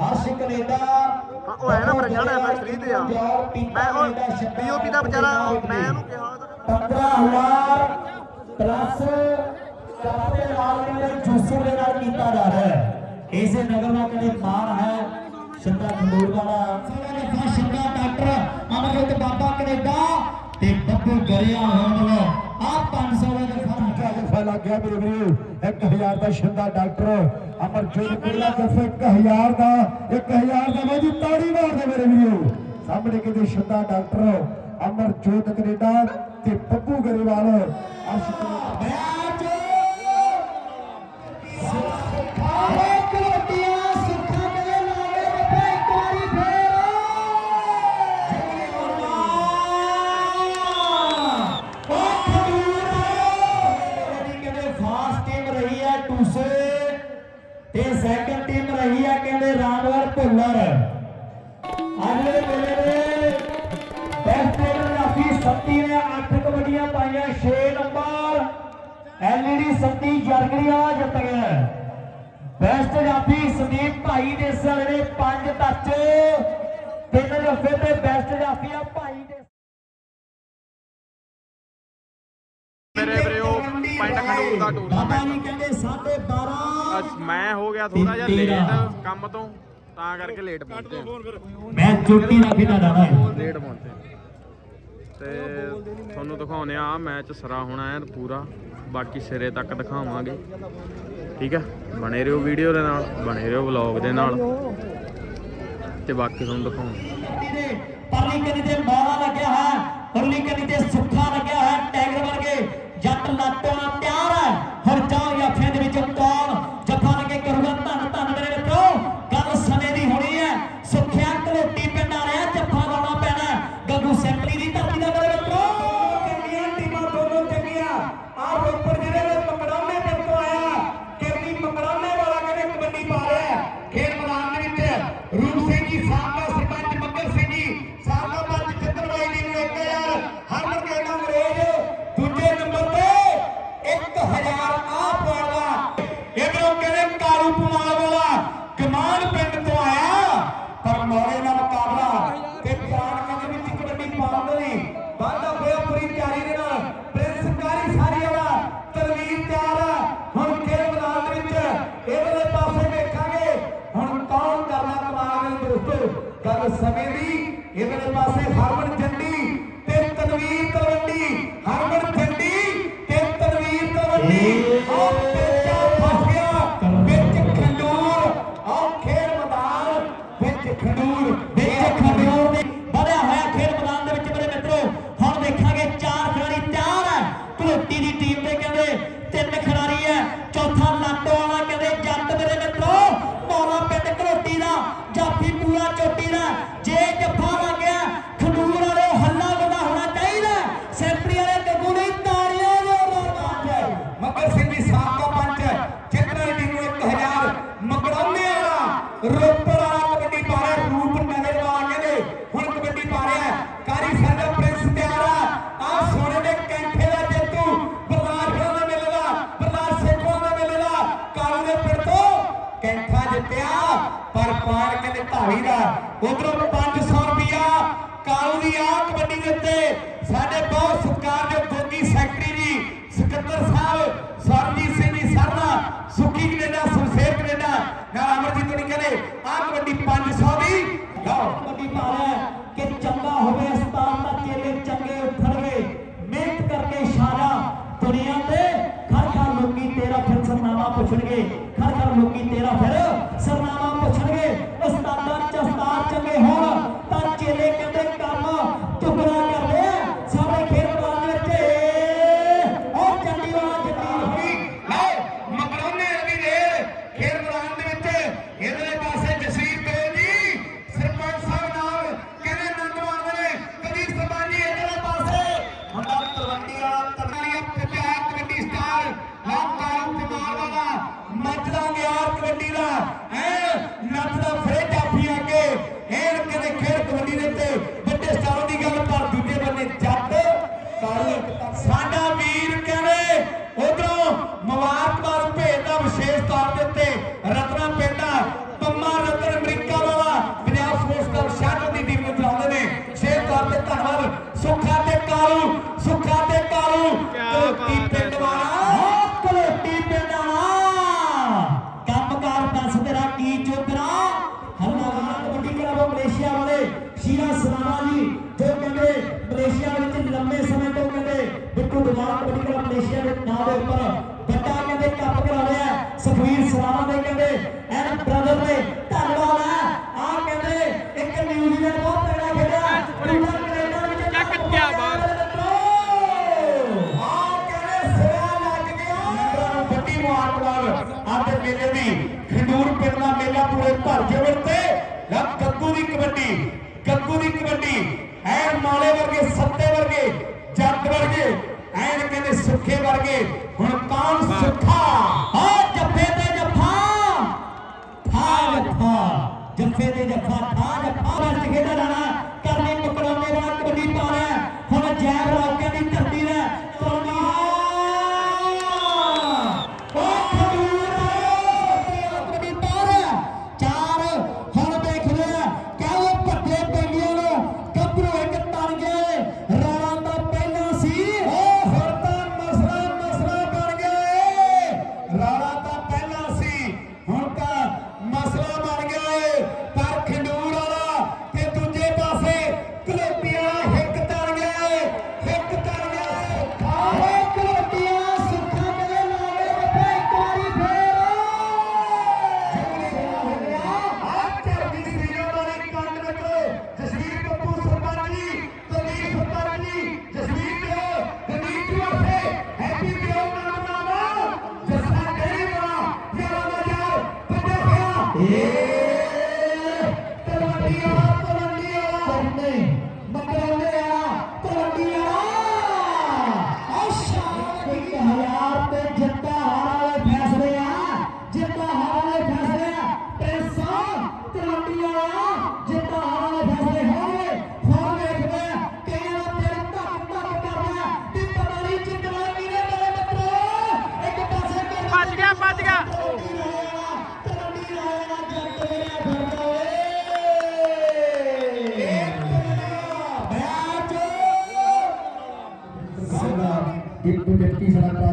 Harsh Canada. ਉਹ ਹੈ ਨਾ ਮੇਰਾ ਜਾਣਾ ਮੈਂ ਫ੍ਰੀ ਤੇ ਆ। ਮੈਂ ਉਹ ਪੀਓਪੀ ਦਾ ਵਿਚਾਰਾ ਮੈਂ ਉਹਨੂੰ ਕਿਹਾ ਤਾਂ 15000 ਪਲੱਸ ਕਾਪੇ ਨਾਲ ਕਹਿੰਦੇ ਜੂਸਰ ਦੇ ਨਾਲ ਕੀਤਾ ਜਾ ਰਿਹਾ ਹੈ। ਇਸੇ ਨਗਰ ਦਾ ਕਹਿੰਦੇ ਮਾਨ ਹੈ ਸ਼ੰਦਾ ਖੰਡੂਰ ਵਾਲਾ। ਨੇ ਸ਼ੰਦਾ ਡਾਕਟਰ ਅਮਰਜੀਤ ਬਾਬਾ ਕੈਨੇਡਾ ਤੇ ਬੱਬੂ ਗਰਿਆ ਹੋਣ ਆ 500 ਦੇ ਫ਼ਰਕ ਅੱਜ ਗਿਆ ਮੇਰੇ ਵੀਰੋ। 1000 ਦਾ ਸ਼ੰਦਾ ਡਾਕਟਰ ਅਮਰਜੋਤ ਕੁੱਲਾ ਜਫ 1000 ਦਾ 1000 ਦਾ ਬਾਜੀ ਤਾੜੀ ਮਾਰਦੇ ਮੇਰੇ ਵੀਰੋ। ਸਾਹਮਣੇ ਕਿਤੇ ਸ਼ੰਦਾ ਡਾਕਟਰ ਅਮਰਜੋਤ ਕੈਨੇਡਾ ਤੇ Babbu Grewal. Arsh match fast team ਰਹੀ ਹੈ ਟੂਸੇ ਤੇ ਸੈਕੰਡ ਟੀਮ ਰਹੀ ਹੈ ਕਹਿੰਦੇ ਰਾਮਵਰ ਭੁੱਲਰ। ਅਗਲੇ ਵੇਲੇ ਦੇ ਬੈਸਟ ਪਲੇਅਰ ਰਾਫੀ ਸੱਤੀ ਨੇ 8 ਕਬੱਡੀਆਂ ਪਾਈਆਂ 6 ਨੰਬਰ। ਐਲਈਡੀ ਸੱਤੀ ਜਰਗੜੀਆ ਜਿੱਤ ਗਿਆ ਬੈਸਟ ਜਾਫੀ ਸੰਦੀਪ ਭਾਈ ਦੇ ਸਾਲੇ ਨੇ 5 ਟੱਚ। ਤਿੰਨ ਜੱਫੇ ਤੇ ਬੈਸਟ ਜਾਫੀ ਪਿੰਡ ਖੰਡੂਰ ਦਾ ਟੂਰਨਾਮੈਂਟ ਜੀ ਕਹਿੰਦੇ 12:30 ਅੱਜ ਮੈਂ ਹੋ ਗਿਆ ਥੋੜਾ ਜਿਹਾ। ਲੇਟ ਕੰਮ ਤੋਂ ਤਾਂ ਕਰਕੇ ਲੇਟ ਪਹੁੰਚੇ ਮੈਂ ਚੋਟੀ ਦਾ ਖੇਡਾ ਜਾਣਾ ਹੈ। ਲੇਟ ਪਹੁੰਚੇ। ਤੇ ਤੁਹਾਨੂੰ ਦਿਖਾਉਨੇ ਆ ਮੈਚ ਸਰਾ ਹੋਣਾ ਹੈ ਪੂਰਾ। ਬਾਕੀ ਸਿਰੇ ਤੱਕ ਦਿਖਾਵਾਂਗੇ। ਠੀਕ ਹੈ? ਬਣੇ ਰਹੋ ਵੀਡੀਓ ਦੇ ਨਾਲ ਬਣੇ ਰਹੋ ਵਲੌਗ ਦੇ ਨਾਲ। ਤੇ ਬਾਕੀ ਤੁਹਾਨੂੰ ਦਿਖਾਉਂਗਾ ਪਰਲੀ ਕਨੀ ਤੇ ਮੌਲਾ ਲੱਗਿਆ ਹੈ ਉਰਲੀ ਕਨੀ ਤੇ ਸੁੱਖਾ ਲੱਗਿਆ ਦੋਸਤੋ ਗੱਲ ਸਮੇਂ ਦੀ ਇਹਦੇ ਪਾਸੇ ਹਰਮਨ ਚੰਡੀ ਪਰ ਕਹਿੰਦੇ ਧਾਰੀ ਦਾ। ਉਧਰੋਂ 500 ਰੁਪਿਆ ਕਾਲੂ ਦੀ ਆ ਕਬੱਡੀ ਦੇ ਉੱਤੇ ਸਾਡੇ ਬਹੁਤ ਸਤਿਕਾਰਯੋਗ ਗੋਗੀ ਸੈਕਟਰੀ ਜੀ, ਸਕੱਤਰ ਸਾਹਿਬ ਸਰਜੀਤ ਸਿੰਘ ਜੀ ਸਰਨਾ, ਸੁੱਖੀ ਕੈਨੇਡਾ ਸੁਰਸੇਰ ਕੈਨੇਡਾ, ਨਾਲ ਅਮਰਜੀਤ ਨੇ ਕਹਿੰਦੇ ਆ ਕਬੱਡੀ 500 ਦੀ। ਲਓ ਕਬੱਡੀ ਪਾ ਰਿਹਾ ਕਿ ਚੰਗਾ ਹੋਵੇ 是 ਜੱਫੇ ਦੇ ਜੱਫਾ ਠਾ ਜੱਫਾ ਵਰਤ ਕੇ ਦਾ ਰਾਣਾ Yeah.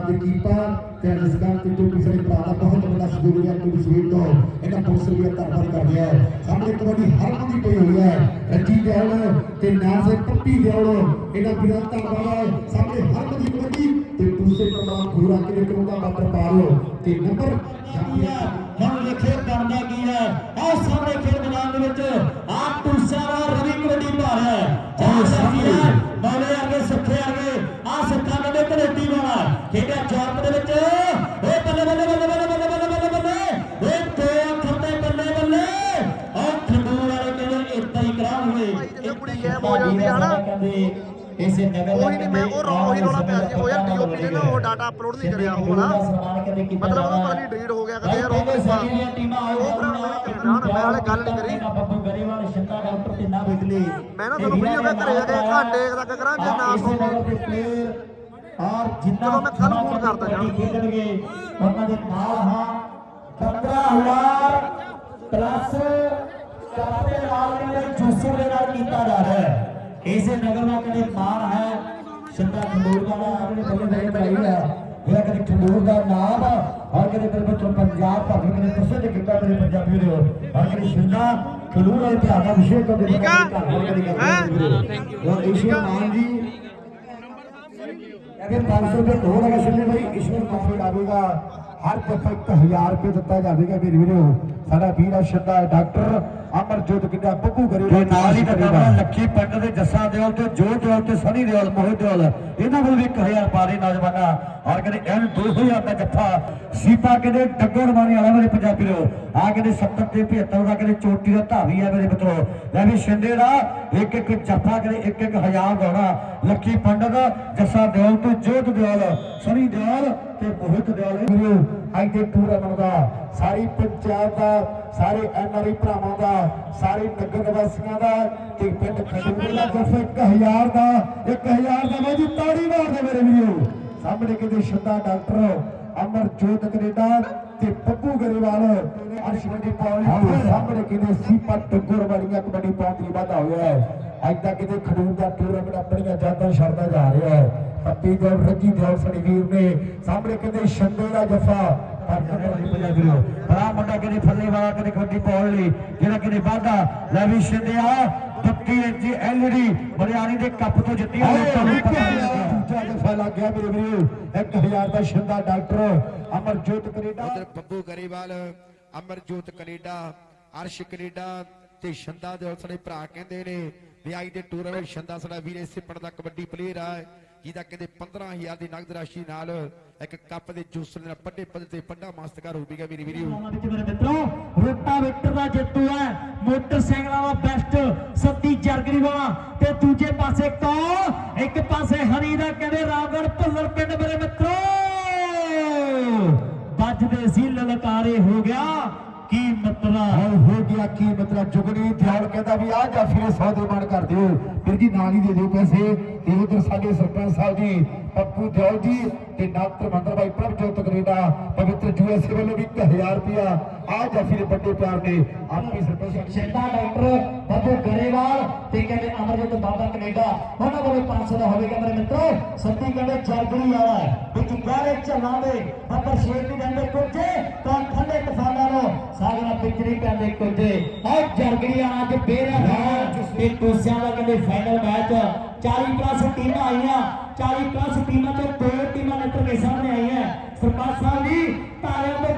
ਡਿਪਟੀ ਸਾਡਾ ਪ੍ਰਾਪਤ ਕੀਪਰ ਤੇ ਰਸਕਾਂ ਤੇ ਜੋ ਕਿਸੇ ਭਰਾ ਦਾ ਬਹੁਤ ਵੱਡਾ ਸਹਿਯੋਗ ਹੈ ਕਿ ਸਵੇਰ ਤੋਂ ਇਹਨਾਂ ਪੁਲਿਸ ਵੀ ਧੰਨਵਾਦ ਕਰਦੇ ਆ ਸਾਹਮਣੇ ਕਬੱਡੀ ਹਰ ਦੀ ਪਈ ਹੋਈ ਹੈ। ਰੱਜੀ ਦੇਵਲ ਤੇ ਨਾਜ਼ਰ ਪੱਪੀ ਦੇਵਲ ਇਹਨਾਂ ਵੀਰਾਂ ਦਾ ਧੰਨਵਾਦ ਹੈ। ਸਾਹਮਣੇ ਹਰ ਦੀ ਕਬੱਡੀ ਤੇ ਦੂਸਰੇ ਪ੍ਰਮਾਣ ਪੂਰਾ ਕਿਵੇਂ ਕਰੂੰਗਾ ਮਾਤਰ ਪਾ ਲਓ ਤੇ ਨੰਬਰ ਹੁਣ ਦੇਖੇ ਬਣਦਾ ਕੀ ਹੈ। ਆਹ ਸਾਹਮਣੇ ਖੇਡ ਮੈਦਾਨ ਦੇ ਵਿੱਚ ਆਹ ਟੂਸਾ ਦਾ ਰਵੀ ਕਬੱਡੀ ਪਾ ਰਿਹਾ ਹੈ ਹੈਰਾਨ ਹੋਏ ਜਦੋਂ ਕੁੜੀ ਗਾਇਬ ਹੋ ਜਾਂਦੀ ਆ ਨਾ ਇਸੇ ਨਗਰ ਉਹੀ ਨਹੀਂ ਮੈਂ ਉਹ ਰੋ ਉਹੀ ਰੋਣਾ ਪਿਆ ਸੀ। ਉਹ ਯਾਰ ਡੀਓਪੀ ਨੇ ਨਾ ਉਹ ਡਾਟਾ ਅਪਲੋਡ ਨਹੀਂ ਕਰਿਆ ਹੋਣਾ। ਮਤਲਬ ਉਹਦਾ ਪਤਾ ਨਹੀਂ ਡਿਲੀਟ ਹੋ ਗਿਆ ਕਦੇ ਯਾਰ ਉਹ ਟੀਮਾਂ ਉਹ ਭਰਾ ਮੈਂ ਕਹਿਣਾ ਮੈਂ ਹਾਲੇ ਗੱਲ ਨਹੀਂ ਕਰੀ। ਗਰੀਬਾਂ ਸ਼ਿੰਦਾ ਡਾਕਟਰ ਤੇ ਨਾ ਬਿਜਲੀ ਮੈਂ ਨਾ ਤੁਹਾਨੂੰ ਵੀਡੀਓ ਘਰੇ ਜਾ ਕੇ ਘੰਟੇ ਤੱਕ ਕਰਾਂਗੇ ਨਾ ਸੋ ਔਰ ਜਿੰਨਾ ਮੈਂ ਕੱਲ ਫੋਨ ਕਰਦਾ ਜਾਣ। ਖੇਡਣਗੇ ਉਹਨਾਂ ਦੇ ਨਾਲ ਹਾਂ। 15000 ਪਲੱਸ 4 ਸੁਰ ਦੇ ਨਾਲ ਕੀਤਾ ਜਾ ਰਿਹਾ ਹੈ ਇਸੇ ਨਗਰ ਦਾ ਕਦੇ ਮਾਨ ਹੈ ਸਿੱਧਾ ਖੰਡੂਰ ਦਾ ਆਪਣੇ ਥੱਲੇ ਨਹੀਂ ਬਣਾਈ ਹੈ ਇਹ ਕਦੇ ਖੰਡੂਰ ਦਾ ਨਾਮ ਔਰ ਕਦੇ ਮੇਰੇ ਬੱਚੋਂ ਪੰਜਾਬ ਦਾ ਵੀ ਕਦੇ ਪ੍ਰਸਿੱਧ ਕੀਤਾ ਮੇਰੇ ਪੰਜਾਬੀ ਦੇ ਔਰ ਕਦੇ ਸ਼ਿੰਦਾ ਖੰਡੂਰ ਵਾਲੇ ਪਿਆਰ ਦਾ ਵਿਸ਼ੇ ਤੋਂ ਦੇ ਠੀਕ ਆ ਔਰ ਈਸ਼ਵਰ ਮਾਨ ਜੀ अगर पाँच सौ रुपये हो लगा सुनने भाई ईश्वर माफ़ी डालेगा हर दफ़ा एक हज़ार रुपये दिता जाएगा मेरे वीडियो ਸਾਡਾ ਵੀਰ ਆ ਸ਼ਰਦਾ ਹੈ ਡਾਕਟਰ ਅਮਰਜੋਤ ਕਿੰਦਾ ਬੱਬੂ ਕਰੀ ਤੇ ਨਾਲ ਹੀ ਟੱਕਰਦਾ ਲੱਖੀ ਪਿੰਡ ਦੇ ਜੱਸਾ ਦਿਓਲ ਤੇ ਜੋਤ ਦਿਓਲ ਤੇ ਸਨੀ ਦਿਓਲ ਮੋਹਿਤ ਦਿਓਲ ਇਹਨਾਂ ਨੂੰ ਵੀ 1000 ਪਾ ਦੇ ਨੌਜਵਾਨਾਂ। ਔਰ ਕਹਿੰਦੇ ਇਹਨ 2000 ਦਾ ਜੱਫਾ। ਸੀਤਾ ਕਹਿੰਦੇ ਡੱਗਰ ਮਾਰੀ ਵਾਲਾ ਮੇਰੇ ਪੰਜਾਬੀ ਲੋ ਆ ਕਹਿੰਦੇ 70 ਤੇ 75 ਦਾ ਕਹਿੰਦੇ ਚੋਟੀ ਦਾ ਧਾਵੀ ਆ ਮੇਰੇ ਮਿੱਤਰੋ। ਲੈ ਵੀ ਸ਼ਿੰਦੇ ਦਾ ਇੱਕ ਇੱਕ ਜੱਫਾ ਕਹਿੰਦੇ ਇੱਕ ਇੱਕ ਹਜ਼ਾਰ ਦੋਣਾ ਲੱਖੀ ਪੰਡਤ ਜੱਸਾ ਦਿਓਲ ਤੇ ਜੋਤ ਦਿਓਲ ਸਨੀ ਦਿਓਲ ਤੇ ਮੋਹਿਤ ਦਿਓਲ। ਵੀਰੋ ਅੱਜ ਦੇ ਟੂਰਨਾਮੈਂਟ ਦਾ ਸਾਰੀ ਪੰਜਾਬ ਦਾ ਸਾਰੇ ਐਨਆਰਆਈ ਭਰਾਵਾਂ ਦਾ ਸਾਰੇ ਨਗਰ ਨਿਵਾਸੀਆਂ ਦਾ ਤੇ ਪਿੰਡ ਖਡੂਰ ਦਾ ਜਫਾ 1000 ਦਾ 1000 ਦਾ ਬਾਜੀ ਤਾੜੀ ਮਾਰਦੇ ਮੇਰੇ ਵੀਰੋ। ਸਾਹਮਣੇ ਕਿਤੇ ਸ਼ੁੱਧਾ ਡਾਕਟਰ ਅਮਰਜੋਤ ਕੈਨੇਡਾ ਤੇ ਬੱਬੂ ਗਰੇਵਾਲ ਅਰਸ਼ਵਦੀ ਪੌਲੀ ਸਾਹਮਣੇ ਕਿਤੇ ਸੀਪਾ ਟੁੱਗਰ ਵਾਲੀਆਂ ਕਬੱਡੀ ਪੌਂਤਰੀ ਵਾਧਾ ਹੋਇਆ ਹੈ। ਅੱਜ ਤੱਕ ਕਿਤੇ ਖਡੂਰ ਦਾ ਟੂਰਨਾਮੈਂਟ ਆਪਣੀਆਂ ਜਾਤਾਂ ਛੱਡਦਾ ਜਾ ਰਿਹਾ ਹੈ। ਪੱਪੀ ਦੇ ਰੱਜੀ ਦੇ ਸਾਡੇ ਵੀਰ ਨੇ ਸਾਹਮਣੇ ਕਹਿੰਦੇ ਸ਼ੰਦੇ ਦਾ ਜਫਾ ਬੜਾ ਮੁੰਡਾ ਕਿਤੇ ਫੱਲੇ ਵਾਲਾ ਕਿਤੇ ਕਬੱਡੀ ਪਾਉਣ ਲਈ ਜਿਹੜਾ ਕਿਤੇ ਵਾਧਾ ਲੈ ਵੀ ਛਿੰਦਿਆ 32 ਇੰਚੀ ਐਲਈਡੀ ਬਰਿਆਣੀ ਦੇ ਕੱਪ ਤੋਂ ਜਿੱਤੀ ਲੋਕਾਂ ਨੂੰ ਪਤਾ ਦੂਜਾ ਦਫਾ ਲੱਗ ਗਿਆ ਮੇਰੇ ਵੀਰੋ 1000 ਦਾ ਸ਼ਿੰਦਾ ਡਾਕਟਰ ਅਮਰਜੋਤ ਕੈਨੇਡਾ ਉਧਰ ਬੱਬੂ ਗਰੇਵਾਲ, ਅਮਰਜੋਤ ਕੈਨੇਡਾ, ਅਰਸ਼ ਕੈਨੇਡਾ ਤੇ ਸ਼ੰਦਾ ਦੇ ਸਾਡੇ ਭਰਾ ਕਹਿੰਦੇ ਨੇ ਵੀ ਵਿਆਹੀ ਦੇ ਟੂਰਨਾਮੈਂਟ ਸ਼ੰਦਾ ਸਾਡਾ ਵੀਰੇ ਇਸੇ ਦਾ ਕਬੱਡੀ ਪਲੇਅਰ ਆ। ਜਿਹਦਾ ਕਹਿੰਦੇ 15000 ਦੀ ਨਗਦ ਰਾਸ਼ੀ ਨਾਲ ਇੱਕ ਕੱਪ ਦੇ ਜੂਸ ਨਾਲ ਵੱਡੇ ਪੱਧਰ ਤੇ ਵੱਡਾ ਮਾਸਟਰਕਾਰ ਹੋਵੇਗਾ ਮੇਰੀ ਵਿੱਚ ਮੇਰੇ ਮਿੱਤਰੋ ਰੋਟਾਵੇਟਰ ਦਾ ਜੇਤੂ ਹੈ। ਮੋਟਰਸਾਈਕਲਾਂ ਦਾ ਬੈਸਟ ਸੱਤੀ ਜਰਗਰੀ ਵਾਲਾ। ਤੇ ਦੂਜੇ ਪਾਸੇ ਕੌਣ ਇੱਕ ਪਾਸੇ ਹਰੀ ਦਾ ਕਹਿੰਦੇ ਰਾਵਗੜ ਭੁੱਲਰ ਪਿੰਡ ਮੇਰੇ ਮਿੱਤਰੋ। ਵੱਜਦੇ ਸੀ ਲਲਕਾਰੇ ਹੋ ਗਿਆ ਕੀ ਮਤਲਬ ਹੋ ਗਿਆ ਕੀ ਮਤਲਬ ਜੁਗਨੀ ਦਿਆਲ ਕਹਿੰਦਾ ਵੀ ਆ ਜਾ ਫਿਰੇ ਸੌਦੇ ਮਾਨ ਕਰ ਦਿਓ। ਫਿਰ ਜੀ, ਨਾਲ ਹੀ ਦੇ ਦਿਓ ਪੈਸੇ। ਤੇ ਉਧਰ ਸਾਡੇ ਸਰਪੰਚ ਸਾਹਿਬ ਜੀ, ਪੱਪੂ ਦਿਆਲ ਜੀ ਤੇ ਡਾਕਟਰ ਮੰਦਰ ਭਾਈ ਪ੍ਰਭਜੋਤ ਕੈਨੇਡਾ, ਪਵਿੱਤਰ ਯੂਐਸਏ ਵੱਲੋਂ ਵੀ 1000 ਰੁਪਿਆ ਆ ਜਾ ਫਿਰੇ ਵੱਡੇ ਪਿਆਰ ਨੇ ਆਪੀ ਸਰਪੰਚ ਸਾਹਿਬ ਡਾਕਟਰ ਬੱਬੂ ਗਰੇਵਾਲ ਤੇ ਕਹਿੰਦੇ ਅਮਰਜੋਤ ਬਾਬਾ ਕਨੇਡਾ। ਉਹਨਾਂ ਕੋਲੇ 500 ਦਾ ਹੋਵੇਗਾ ਮੇਰੇ ਮਿੱਤਰੋ। ਸੱਤੀ ਕਹਿੰਦੇ ਜਰਗਰੀ ਵਾਲਾ ਵਿੱਚ ਗਾਰੇ ਝੱਲਾਂ ਦੇ ਬੱਬਰ ਸ਼ੇਰ ਦੀ ਕਹਿੰਦੇ ਕੁੱਜੇ ਤਾਂ ਠੰਡੇ ਤੂਫਾਨਾਂ ਸਾਗਰਾ ਪਿਚਰੀ ਕਹਿੰਦੇ ਕੁੱਜੇ ਔਰ ਜਰਗਰੀ ਅੱਜ ਬੇਰਾ ਤੇ ਟੂਸਿਆਂ ਦਾ ਕਹਿੰਦੇ ਫਾਈਨਲ ਮੈਚ 40 ਪਲੱਸ ਟੀਮਾਂ ਆਈਆਂ। 40 ਪਲੱਸ ਟੀਮਾਂ ਚੋਂ ਦੋ ਟੀਮਾਂ ਨਿਕਲ ਕੇ ਸਾਹਮਣੇ ਆਈਆਂ। ਸਰਪੰਚ ਸਾਹਿਬ ਜੀ ਤਾਰਿਆਂ ਦੇ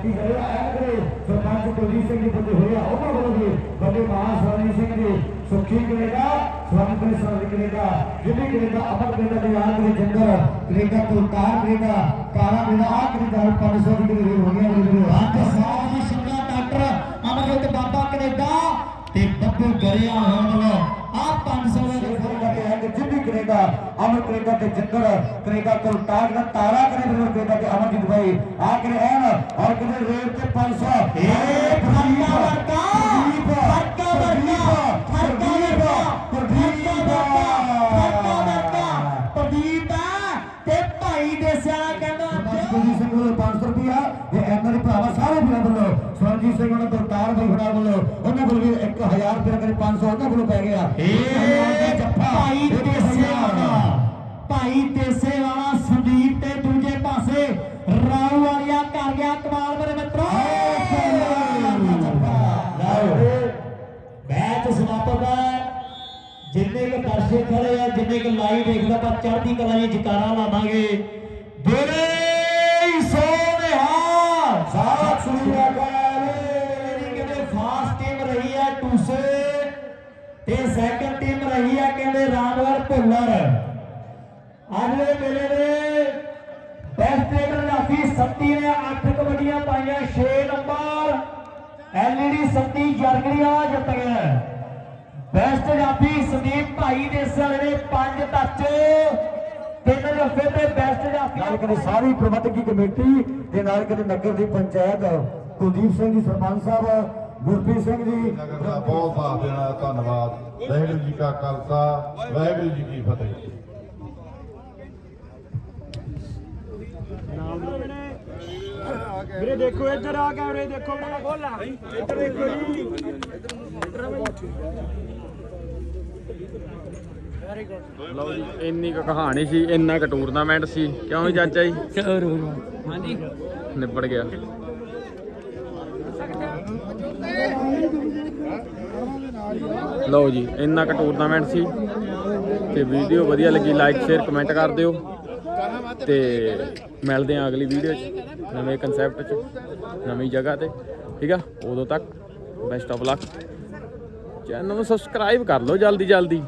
ਹੋ ਸੱਤੀ ਜਗੇ ਸਰਪੰਚ ਕੁਲਜੀਤ ਸਿੰਘ ਜੀ ਬੰਦੇ ਹੋਇਆ ਉਹਨਾਂ ਵੱਲੋਂ ਵੀ ਬੰਦੇ ਮਹਾਨ Swarni Singh ji Sukhi Canada, Swaran Swaran Canada Jiddi Canada Amar Canada ਦੇ ਦੇ ਜੰਗਰ ਕੈਨੇਡਾ ਤੋਂ ਕਾਰ ਕਾਰਾ ਕੈਨੇਡਾ ਆ ਕੈਨੇਡਾ 500 ਦੀ ਕਿਤੇ ਹੋ ਗਿਆ ਮੇਰੇ ਅੱਜ ਸਾਹਿਬ ਦੀ ਸ਼ੰਗਾ ਡਾਕਟਰ, ਅਮਰਜੋਤ ਬਾਬਾ ਕੈਨੇਡਾ ਤੇ ਬੱਬੂ ਗਰਿਆ ਹੋਣ ਆ 500 ਕੈਨੇਡਾ ਅਮਰ ਕੈਨੇਡਾ ਤੇ ਜੰਗਰ ਕੈਨੇਡਾ ਤੋਂ ਤਾਰ ਦਾ ਤਾਰਾ ਕੈਨੇਡਾ ਕੈਨੇਡਾ ਤੇ ਅਮਰਜੀਤ ਭਾਈ। ਆ ਕਰੇ ਐਨ ਔਰ ਕਿਤੇ ਰੇਟ ਤੇ 500 ਏ ਫਰਕਾ ਵਰਕਾ ਫਰਕਾ ਵਰਕਾ ਫਰਕਾ ਵਰਕਾ ਫਰਕਾ ਵਰਕਾ ਫਰਕਾ ਵਰਕਾ ਪ੍ਰਦੀਪ ਆ ਤੇ ਭਾਈ ਦੇ ਸਿਆਣਾ ਕਹਿੰਦਾ ਕੁਲਜੀਤ ਸਿੰਘ ਵੱਲੋਂ 500 ਰੁਪਿਆ ਤੇ ਐਨਆਰ ਭਰਾਵਾ ਸਾਰੇ ਵੀਰਾਂ ਵੱਲੋਂ ਸਵਰਜੀਤ ਸਿੰਘ ਉਹਨਾਂ ਤੋਂ ਤਾਰ ਭਾਈ ਫੜਾ ਵੱਲੋਂ ਉਹਨਾਂ ਵੱਲੋਂ ਵੀ 1000 ਰੁਪਏ ਕਰੇ 500 ਉਹਨਾਂ ਵੱਲੋਂ ਪੈ ਗਿਆ। ਏ ਭਾਈ ਦੇਸੇ ਵਾਲਾ ਭਾਈ ਦੇਸੇ ਵਾਲਾ ਸੰਦੀਪ ਤੇ ਦੂਜੇ ਪਾਸੇ ਰਾਉ ਵਾਲਿਆ ਕਰ ਗਿਆ ਕਮਾਲ ਮੇਰੇ ਮਿੱਤਰੋ। ਮੈਚ ਸਮਾਪਤ ਹੈ। ਜਿੰਨੇ ਕੁ ਦਰਸ਼ਕ ਖੜੇ ਆ ਜਿੰਨੇ ਕੁ ਲਾਈਵ ਦੇਖਦਾ ਆਪਾਂ ਚੜ੍ਹਦੀ ਕਲਾ ਦੀ ਜਕਾਰਾ ਲਾਵਾਂਗੇ। ਬੋਲੇ ਸੋਨਿਹਾ ਸਾਥ ਸ੍ਰੀ ਅਕਾਲ ਇਹਦੀ ਕਹਿੰਦੇ ਫਾਸਟ ਟੀਮ ਰਹੀ ਹੈ ਟੂਸੇ ਤੇ ਸੈਕੰਡ ਟੀਮ ਰਹੀ ਹੈ ਕਹਿੰਦੇ ਰਾਮਵਰ ਭੁੱਲਰ। ਅੱਜ ਦੇ ਮੇਲੇ ਦੇ ਬੈਸਟ ਟ੍ਰੇਡਰ ਰਾਫੀ ਸੱਤੀ ਨੇ 8 ਕਬੱਡੀਆਂ ਪਾਈਆਂ 6 ਨੰਬਰ। ਐਲਈਡੀ ਸੱਤੀ ਜਰਗਰੀਆ ਜਿੱਤ ਗਿਆ ਬੈਸਟ ਜਾਫੀ ਸੰਦੀਪ ਭਾਈ ਦੇ ਸਾਲੇ ਨੇ 5 ਟੱਚ। ਤਿੰਨ ਜਫੇ ਤੇ ਬੈਸਟ ਜਾਫੀ ਨਾਲ ਕਦੇ ਸਾਰੀ ਪ੍ਰਬੰਧਕੀ ਕਮੇਟੀ ਤੇ ਨਾਲ ਕਦੇ ਨਗਰ ਦੀ ਪੰਚਾਇਤ ਕੁਲਦੀਪ ਸਿੰਘ ਜੀ ਸਰਪੰਚ ਸਾਹਿਬ ਗੁਰਪ੍ਰੀਤ ਸਿੰਘ ਜੀ। ਨਗਰ ਦਾ ਬਹੁਤ ਸਾਥ ਦੇਣਾ ਹੈ। ਧੰਨਵਾਦ। ਵਾਹਿਗੁਰੂ ਜੀ ਕਾ ਖਾਲਸਾ ਵਾਹਿਗੁਰੂ ਜੀ ਕੀ ਫਤਿਹ। ਵੀਰੇ ਦੇਖੋ ਇੱਧਰ ਆ ਕੈਮਰੇ ਦੇਖੋ ਮੇਰਾ ਖੋਲਾ ਇੱਧਰ ਦੇਖੋ ਜੀ। ਲਓ ਜੀ ਇੰਨੀ ਕੁ ਕਹਾਣੀ ਸੀ ਇੰਨਾ ਕੁ ਟੂਰਨਾਮੈਂਟ ਸੀ। ਕਿਉਂ ਜੀ ਚਾਚਾ ਜੀ? ਹਾਂਜੀ। ਨਿਬੜ ਗਿਆ। ਲਓ ਜੀ ਇੰਨਾ ਕੁ ਟੂਰਨਾਮੈਂਟ ਸੀ। ਤੇ ਵੀਡੀਓ ਵਧੀਆ ਲੱਗੀ ਲਾਈਕ ਸ਼ੇਅਰ ਕਮੈਂਟ ਕਰ ਦਿਓ। ਤੇ ਮਿਲਦੇ ਹਾਂ ਅਗਲੀ ਵੀਡੀਓ 'ਚ, ਨਵੇਂ ਕਨਸੈਪਟ 'ਚ, ਨਵੀਂ ਜਗ੍ਹਾ ਤੇ, ਠੀਕ ਆ? ਉਦੋਂ ਤੱਕ ਬੈਸਟ ਆਫ ਲੱਕ ਚੈਨਲ ਨੂੰ ਸਬਸਕ੍ਰਾਈਬ ਕਰ ਲਓ ਜਲਦੀ ਜਲਦੀ